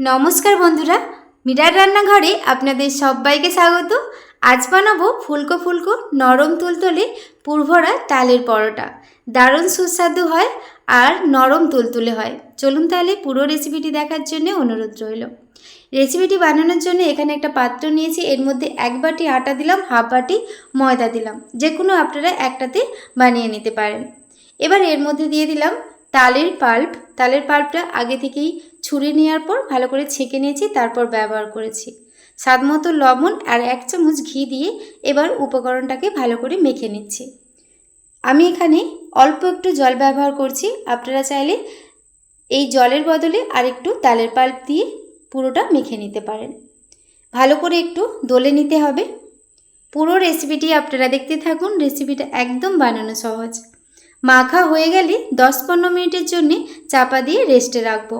নমস্কার বন্ধুরা, মিরার রান্নাঘরে আপনাদের সবাইকে স্বাগত। আজ বানাবো ফুলকো ফুলকো নরম তুলতুলে পুরভরা তালের পরোটা। দারুণ সুস্বাদু হয় আর নরম তুলতুলে হয়। চলুন তাহলে পুরো রেসিপিটি দেখার জন্য অনুরোধ রইল। রেসিপিটি বানানোর জন্য এখানে একটা পাত্র নিয়েছি, এর মধ্যে এক বাটি আটা দিলাম, হাফ বাটি ময়দা দিলাম। যে কোনো আপনারা একটাতে বানিয়ে নিতে পারেন। এবার এর মধ্যে দিয়ে দিলাম তালের পাল্প। তালের পাল্পটা আগে থেকেই ছুরি নেওয়ার পর ভালো করে ছেঁকে নিয়েছি, তারপর ব্যবহার করেছি। স্বাদ মতো লবণ আর এক চামচ ঘি দিয়ে এবার উপকরণটাকে ভালো করে মেখে নিচ্ছি। আমি এখানে অল্প একটু জল ব্যবহার করছি। আপনারা চাইলে এই জলের বদলে আর একটু তালের পাল্প দিয়ে পুরোটা মেখে নিতে পারেন। ভালো করে একটু দলে নিতে হবে। পুরো রেসিপিটি আপনারা দেখতে থাকুন। রেসিপিটা একদম বানানো সহজ। মাখা হয়ে গেলে দশ পনেরো মিনিটের জন্যে চাপা দিয়ে রেস্টে রাখব।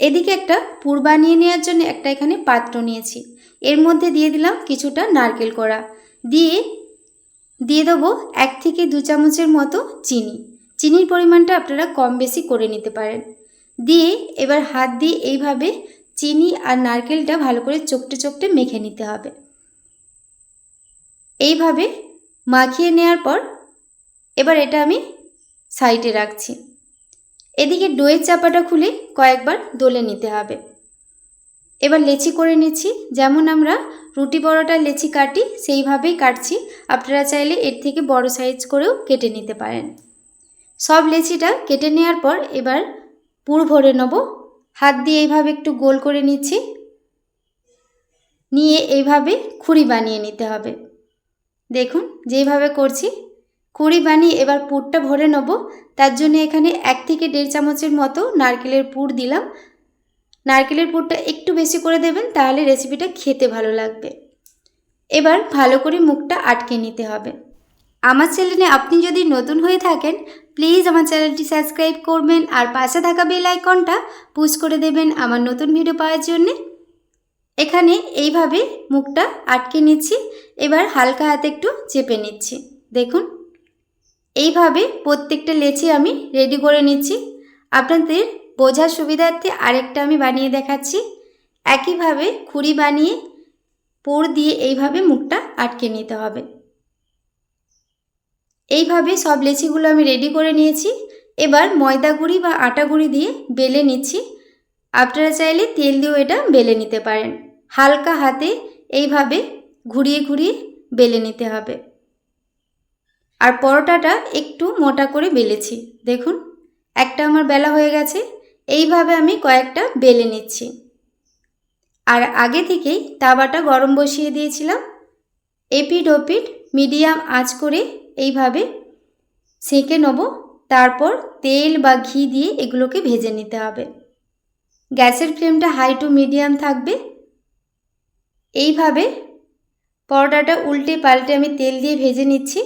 এদিকে একটা পুর বানিয়ে নেওয়ার জন্য একটা এখানে পাত্র নিয়েছি। এর মধ্যে দিয়ে দিলাম কিছুটা নারকেল কড়া। দিয়ে দিয়ে দেবো এক থেকে দু চামচের মতো চিনি। চিনির পরিমাণটা আপনারা কম বেশি করে নিতে পারেন। দিয়ে এবার হাত দিয়ে এইভাবে চিনি আর নারকেলটা ভালো করে চোখটে চোখটে মেখে নিতে হবে। এইভাবে মাখিয়ে নেওয়ার পর এবার এটা আমি সাইডে রাখছি। এদিকে ডোয়ের চাপাটা খুলে কয়েকবার দোলে নিতে হবে। এবার লেচি করে নিচ্ছি। যেমন আমরা রুটি পরোটার লেচি কাটি সেইভাবেই কাটছি। আপনারা চাইলে এর থেকে বড় সাইজ করেও কেটে নিতে পারেন। সব লেচিটা কেটে নেওয়ার পর এবার পুর ভরে নেব। হাত দিয়ে এইভাবে একটু গোল করে নিচ্ছি। নিয়ে এইভাবে খুঁড়ি বানিয়ে নিতে হবে। দেখুন, যেইভাবে করছি কুড়ি বানিয়ে এবার পুরটা ভরে নেব। তার জন্য এখানে এক থেকে দেড় চামচের মতো নারকেলের পুর দিলাম। নারকেলের পুরটা একটু বেশি করে দেবেন, তাহলে রেসিপিটা খেতে ভালো লাগবে। এবার ভালো করে মুখটা আটকে নিতে হবে। আমার চ্যানেলে আপনি যদি নতুন হয়ে থাকেন প্লিজ আমার চ্যানেলটি সাবস্ক্রাইব করবেন আর পাশে থাকা বেল আইকনটা পুশ করে দেবেন আমার নতুন ভিডিও পাওয়ার জন্যে। এখানে এইভাবে মুখটা আটকে নিচ্ছি। এবার হালকা হাতে একটু চেপে নিচ্ছি। দেখুন। এইভাবে প্রত্যেকটা লেচি আমি রেডি করে নিচ্ছি। আপনাদের বোঝার সুবিধার্থে আরেকটা আমি বানিয়ে দেখাচ্ছি। একইভাবে খুঁড়ি বানিয়ে পুর দিয়ে এইভাবে মুখটা আটকে নিতে হবে। এইভাবে সব লেচিগুলো আমি রেডি করে নিয়েছি। এবার ময়দা গুঁড়ি বা আটা গুঁড়ি দিয়ে বেলে নিচ্ছি। আপনারা চাইলে তেল দিয়েও এটা বেলে নিতে পারেন। হালকা হাতে এইভাবে ঘুরিয়ে ঘুরিয়ে বেলে নিতে হবে। আর পরোটাটা একটু মোটা করে বেলেছি। দেখুন, একটা আমার বেলা হয়ে গেছে, এইভাবে আমি কয়েকটা বেলে নিচ্ছি। আর আগে থেকেই তাওয়াটা গরম বসিয়ে দিয়েছিলাম। এপিড ওপিড মিডিয়াম আঁচ করে এইভাবে সেঁকে নেব, তারপর তেল বা ঘি দিয়ে এগুলোকে ভেজে নিতে হবে। গ্যাসের ফ্লেমটা হাই টু মিডিয়াম থাকবে। এইভাবে পরোটাটা উল্টে পাল্টে আমি তেল দিয়ে ভেজে নিচ্ছি।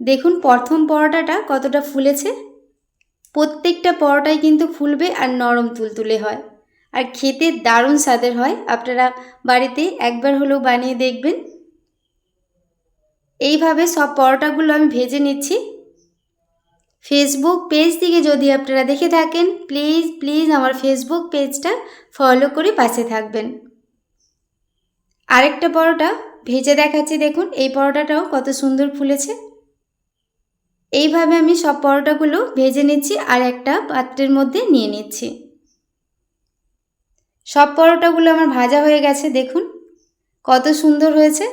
দেখুন, প্রথম পরোটাটা কতটা ফুলেছে? প্রত্যেকটা পরোটাই কিন্তু ফুলবে আর নরম তুলতুলে হয়। আর খেতে দারুণ স্বাদের হয়। আপনারা বাড়িতে একবার হলেও বানিয়ে দেখবেন। এইভাবে সব পরোটাগুলো আমি ভেজে নিচ্ছি। ফেসবুক পেজ থেকে যদি আপনারা দেখে থাকেন প্লিজ প্লিজ আমার ফেসবুক পেজটা ফলো করে পাশে থাকবেন। আরেকটা পরোটা ভেজে দেখাচ্ছি, দেখুন, এই পরোটাটাও কত সুন্দর ফুলেছে। এইভাবে আমি সব পরোটাগুলো ভেজে নিচ্ছি আর একটা পাত্রের মধ্যে নিয়ে নিচ্ছি। সব পরোটাগুলো আমার ভাজা হয়ে গেছে, দেখুন। কত সুন্দর হয়েছে।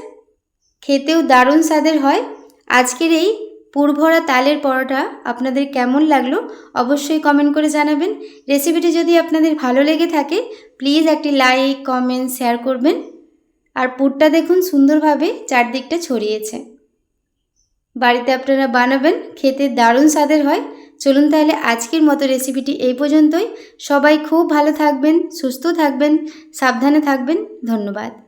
খেতেও দারুণ স্বাদের হয়। আজকের এই পুরভরা তালের পরোটা আপনাদের কেমন লাগল অবশ্যই কমেন্ট করে জানাবেন। রেসিপিটি যদি আপনাদের ভালো লেগে থাকে প্লিজ একটি লাইক কমেন্ট শেয়ার করবেন। আর পুরটা দেখুন সুন্দরভাবে চারদিকটা ছড়িয়েছে। বাড়িতে আপনারা বানাবেন, খেতে দারুণ স্বাদের হয়। চলুন তাহলে আজকের মতো রেসিপিটি এই পর্যন্তই। সবাই খুব ভালো থাকবেন, সুস্থ থাকবেন, সাবধানে থাকবেন। ধন্যবাদ।